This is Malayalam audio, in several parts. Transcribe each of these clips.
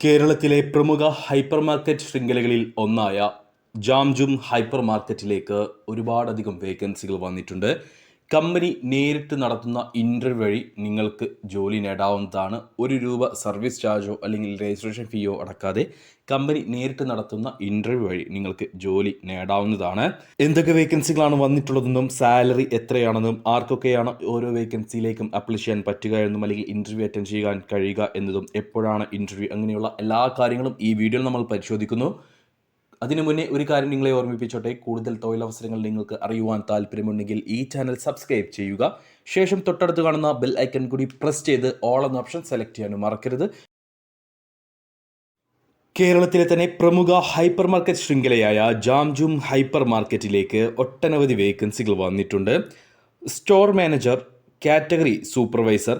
കേരളത്തിലെ പ്രമുഖ ഹൈപ്പർ മാർക്കറ്റ് ശൃംഖലകളിൽ ഒന്നായ ജാംജും ഹൈപ്പർ മാർക്കറ്റിലേക്ക് ഒരുപാടധികം വേക്കൻസികൾ വന്നിട്ടുണ്ട്. കമ്പനി നേരിട്ട് നടത്തുന്ന ഇന്റർവ്യൂ വഴി നിങ്ങൾക്ക് ജോലി നേടാവുന്നതാണ്. ഒരു രൂപ സർവീസ് ചാർജോ അല്ലെങ്കിൽ രജിസ്ട്രേഷൻ ഫീയോ അടക്കാതെ കമ്പനി നേരിട്ട് നടത്തുന്ന ഇന്റർവ്യൂ വഴി നിങ്ങൾക്ക് ജോലി നേടാവുന്നതാണ്. എന്തൊക്കെ വേക്കൻസികളാണ് വന്നിട്ടുള്ളതെന്നും സാലറി എത്രയാണെന്നും ആർക്കൊക്കെയാണ് ഓരോ വേക്കൻസിയിലേക്കും അപ്ലൈ ചെയ്യാൻ പറ്റുക എന്നും അല്ലെങ്കിൽ ഇന്റർവ്യൂ അറ്റൻഡ് ചെയ്യാൻ കഴിയുക എന്നതും എപ്പോഴാണ് ഇന്റർവ്യൂ അങ്ങനെയുള്ള എല്ലാ കാര്യങ്ങളും ഈ വീഡിയോയിൽ നമ്മൾ പരിശോധിക്കുന്നു. അതിനു മുന്നേ ഒരു കാര്യം നിങ്ങളെ ഓർമ്മിപ്പിച്ചോട്ടെ. കൂടുതൽ തൊഴിലവസരങ്ങൾ നിങ്ങൾക്ക് അറിയുവാൻ താല്പര്യമുണ്ടെങ്കിൽ ഈ ചാനൽ സബ്സ്ക്രൈബ് ചെയ്യുക. ശേഷം തൊട്ടടുത്ത് കാണുന്ന ബെൽ ഐക്കൺ കൂടി പ്രസ് ചെയ്ത് ഓൾ എന്ന ഓപ്ഷൻ സെലക്ട് ചെയ്യാനും മറക്കരുത്. കേരളത്തിലെ തന്നെ പ്രമുഖ ഹൈപ്പർ മാർക്കറ്റ് ശൃംഖലയായ ജാംജും ഹൈപ്പർ മാർക്കറ്റിലേക്ക് ഒട്ടനവധി വേക്കൻസികൾ വന്നിട്ടുണ്ട്. Store manager category supervisor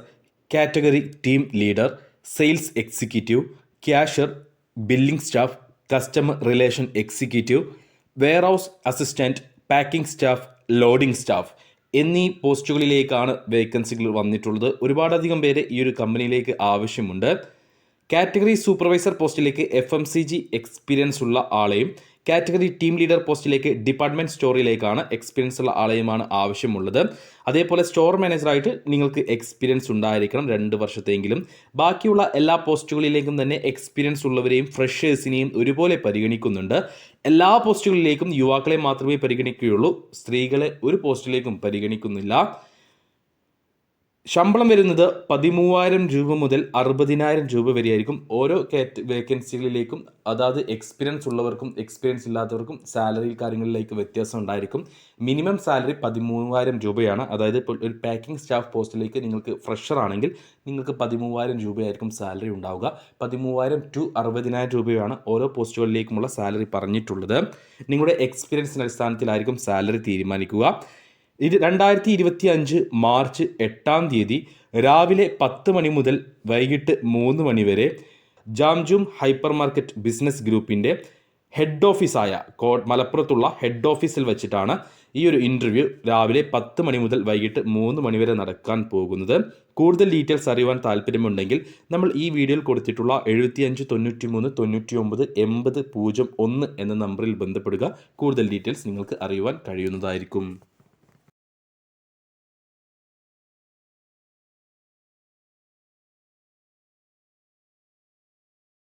category team leader sales executive cashier billing staff customer relation executive warehouse assistant packing staff loading staff എന്നീ പോസ്റ്റുകളിലേക്കാണ് വേക്കൻസികൾ വന്നിട്ടുള്ളത്. ഒരുപാടധികം പേര് ഈ ഒരു കമ്പനിയിലേക്ക് ആവശ്യമുണ്ട്. കാറ്റഗറി സൂപ്പർവൈസർ പോസ്റ്റിലേക്ക് F M C G experience ഉള്ള ആളെയും കാറ്റഗറി ടീം ലീഡർ പോസ്റ്റിലേക്ക് ഡിപ്പാർട്ട്മെന്റ് സ്റ്റോറിലേക്കാണ് എക്സ്പീരിയൻസ് ഉള്ള ആളെയുമാണ് ആവശ്യമുള്ളത്. അതേപോലെ സ്റ്റോർ മാനേജറായിട്ട് നിങ്ങൾക്ക് എക്സ്പീരിയൻസ് ഉണ്ടായിരിക്കണം രണ്ട് വർഷത്തെങ്കിലും ബാക്കിയുള്ള എല്ലാ പോസ്റ്റുകളിലേക്കും തന്നെ എക്സ്പീരിയൻസ് ഉള്ളവരെയും ഫ്രഷേഴ്സിനെയും ഒരുപോലെ പരിഗണിക്കുന്നുണ്ട്. എല്ലാ പോസ്റ്റുകളിലേക്കും യുവാക്കളെ മാത്രമേ പരിഗണിക്കുകയുള്ളൂ. സ്ത്രീകളെ ഒരു പോസ്റ്റിലേക്കും പരിഗണിക്കുന്നില്ല. ശമ്പളം വരുന്നത് പതിമൂവായിരം രൂപ മുതൽ അറുപതിനായിരം രൂപ വരെയായിരിക്കും. ഓരോ കാറ്റ് വേക്കൻസികളിലേക്കും അതായത് എക്സ്പീരിയൻസ് ഉള്ളവർക്കും എക്സ്പീരിയൻസ് ഇല്ലാത്തവർക്കും സാലറി കാര്യങ്ങളിലേക്ക് വ്യത്യാസം ഉണ്ടായിരിക്കും. മിനിമം സാലറി പതിമൂവായിരം രൂപയാണ്. അതായത് ഇപ്പോൾ ഒരു പാക്കിംഗ് സ്റ്റാഫ് പോസ്റ്റിലേക്ക് നിങ്ങൾക്ക് ഫ്രഷർ ആണെങ്കിൽ നിങ്ങൾക്ക് പതിമൂവായിരം രൂപയായിരിക്കും സാലറി ഉണ്ടാവുക. പതിമൂവായിരം ടു അറുപതിനായിരം രൂപയാണ് ഓരോ പോസ്റ്റുകളിലേക്കുമുള്ള സാലറി പറഞ്ഞിട്ടുള്ളത്. നിങ്ങളുടെ എക്സ്പീരിയൻസിന്റെ അടിസ്ഥാനത്തിലായിരിക്കും സാലറി തീരുമാനിക്കുക. ഇത് രണ്ടായിരത്തി ഇരുപത്തി അഞ്ച് മാർച്ച് എട്ടാം തീയതി രാവിലെ പത്ത് മണി മുതൽ വൈകിട്ട് മൂന്ന് മണി വരെ ജാംജും ഹൈപ്പർ മാർക്കറ്റ് ബിസിനസ് ഗ്രൂപ്പിന്റെ ഹെഡ് ഓഫീസായ കോ മലപ്പുറത്തുള്ള ഹെഡ് ഓഫീസിൽ വെച്ചിട്ടാണ് ഈ ഒരു ഇന്റർവ്യൂ രാവിലെ പത്ത് മണി മുതൽ വൈകിട്ട് മൂന്ന് മണി വരെ നടക്കാൻ പോകുന്നത്. കൂടുതൽ ഡീറ്റെയിൽസ് അറിയുവാൻ താല്പര്യമുണ്ടെങ്കിൽ നമ്മൾ ഈ വീഡിയോയിൽ കൊടുത്തിട്ടുള്ള എഴുപത്തിയഞ്ച് തൊണ്ണൂറ്റി മൂന്ന് തൊണ്ണൂറ്റി ഒമ്പത് എൺപത് പൂജ്യം ഒന്ന് എന്ന നമ്പറിൽ ബന്ധപ്പെടുക. കൂടുതൽ ഡീറ്റെയിൽസ് നിങ്ങൾക്ക് അറിയുവാൻ കഴിയുന്നതായിരിക്കും.